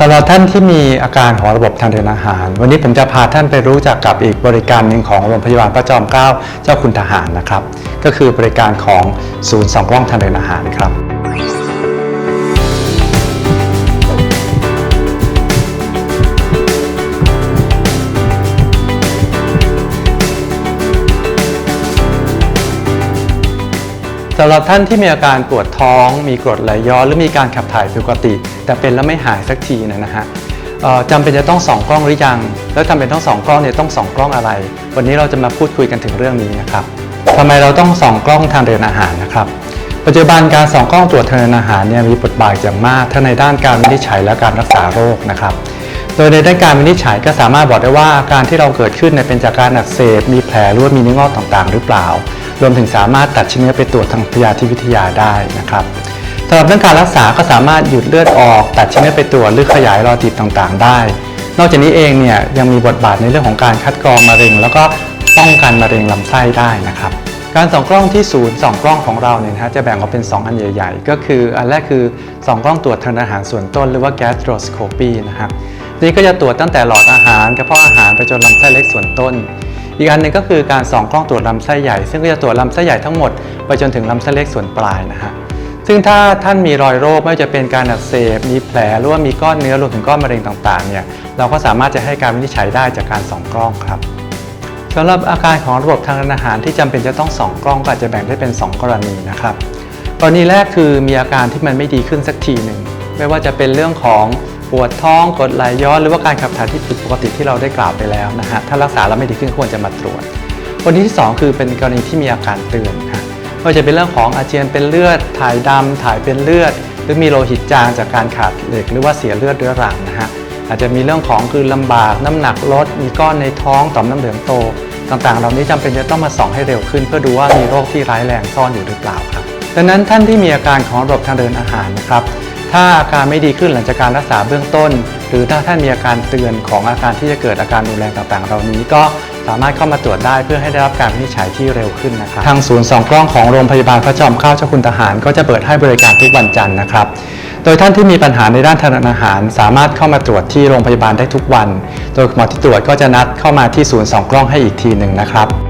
สำหรับท่านที่มีอาการของระบบทางเดินอาหาร วันนี้ผมจะพาท่านไปรู้จักกับอีกบริการหนึ่งของโรงพยาบาลพระจอมเกล้าเจ้าคุณทหารนะครับ ก็คือบริการของศูนย์สองกล้องทางเดินอาหารครับ สำหรับท่านที่มีอาการปวดท้อง มีกรดไหลย้อนหรือมีการขับถ่ายผิดปกติ แต่เป็นแล้วไม่หายสักทีนยนะฮะจำเป็นจะต้องส่องกล้องหรือยัง แล้วจำเป็นต้องส่องกล้องเนี่ยต้องส่องกล้องอะไร วันนี้เราจะมาพูดคุยกันถึงเรื่องนี้นะครับทำไมเราต้องส่องกล้องทางเดินอาหารนะครับปัจจุบันการส่องกล้องตรวจทางเดินอาหารเนี่ยมีบทบาทอย่างมากทั้งในด้านการวินิจฉัยและการรักษาโรคนะครับ โดยในด้านการวินิจฉัยก็สามารถบอกได้ว่าอาการที่เราเกิดขึ้นเนี่ยเป็นจากการอักเสบมีแผลรือว่ามีเนื้องอกต่างๆ หรือเปล่า รวมถึงสามารถตัดชิ้นเนื้อไปตรวจทางพยาธิวิทยาได้นะครับสำหรับเรื่องการรักษาก็สามารถหยุดเลือดออก ตัดชิ้นเนื้อไปตรวจหรือขยายรอยตีบต่างๆ ได้ นอกจากนี้เองเนี่ยยังมีบทบาทในเรื่องของการคัดกรองมะเร็ง แล้วก็ป้องกันมะเร็งลำไส้ได้นะครับ การส่องกล้องที่ศูนย์ส่องกล้องของเราเนี่ยนะฮะจะแบ่งออกเป็น 2 อันใหญ่ ๆ ก็คืออันแรกคือส่องกล้องตรวจทางอาหารส่วนต้น หรือว่า gastroscopy นะครับนี่ก็จะตรวจตั้งแต่หลอดอาหารกระเพาะอาหารไปจนลำไส้เล็กส่วนต้น อีกอันหนึ่งก็คือการส่องกล้องตรวจลำไส้ใหญ่ ซึ่งก็จะตรวจลำไส้ใหญ่ทั้งหมดไปจนถึงลำไส้เล็กส่วนปลายนะฮะซึ่งถ้าท่านมีรอยโรคไม่ว่าจะเป็นการอักเสบ มีแผลหรือว่ามีก้อนเนื้อรวมถึงก้อนมะเร็งต่างๆเนี่ยเราก็สามารถจะให้การวินิจฉัยได้จากการส่องกล้องครับสำหรับอาการของระบบทางเดินอาหารที่จำเป็นจะต้องส่องกล้องก็อาจจะแบ่งได้เป็น 2 กรณีนะครับกรณีแรกคือมีอาการที่มันไม่ดีขึ้นสักทีหนึ่งไม่ว่าจะเป็นเรื่องของ ปวดท้องกดไหลย้อนหรือว่าการขับถ่ายที่ผิดปกติที่เราได้กล่าวไปแล้วนะฮะถ้ารักษาแล้วไม่ดีขึ้นควรจะมาตรวจกรณีที่ 2 คือเป็นกรณีที่มีอาการเตือนค่ะไม่ว่าจะเป็นเรื่องของอาเจียนเป็นเลือด ถ่ายดำถ่ายเป็นเลือด หรือมีโลหิตจางจากการขาดเหล็ก หรือว่าเสียเลือดเรื้อรังนะฮะอาจจะมีเรื่องของคือลำบากน้ำหนักลด มีก้อนในท้องต่อมน้ำเหลืองโต ต่างๆ เหล่านี้จำเป็นจะต้องมาส่องให้เร็วขึ้น เพื่อดูว่ามีโรคที่ร้ายแรงซ่อนอยู่หรือเปล่าครับดังนั้นท่านที่มีอาการของระบบทางเดินอาหารนะครับ ถ้าอาการไม่ดีขึ้นหลังจากการรักษาเบื้องต้น หรือถ้าท่านมีอาการเตือนของอาการที่จะเกิดอาการรุนแรงต่างๆ เหล่านี้ก็สามารถเข้ามาตรวจได้เพื่อให้ได้รับการวินิจฉัยที่เร็วขึ้นนะครับทางศูนย์สองกล้องของโรงพยาบาลพระจอมเกล้าเจ้าคุณทหาร ก็จะเปิดให้บริการทุกวันจันทร์นะครับโดยท่านที่มีปัญหาในด้านทางเดินอาหาร สามารถเข้ามาตรวจที่โรงพยาบาลได้ทุกวัน โดยหมอที่ตรวจก็จะนัดเข้ามาที่ศูนย์สองกล้องให้อีกทีหนึ่งนะครับ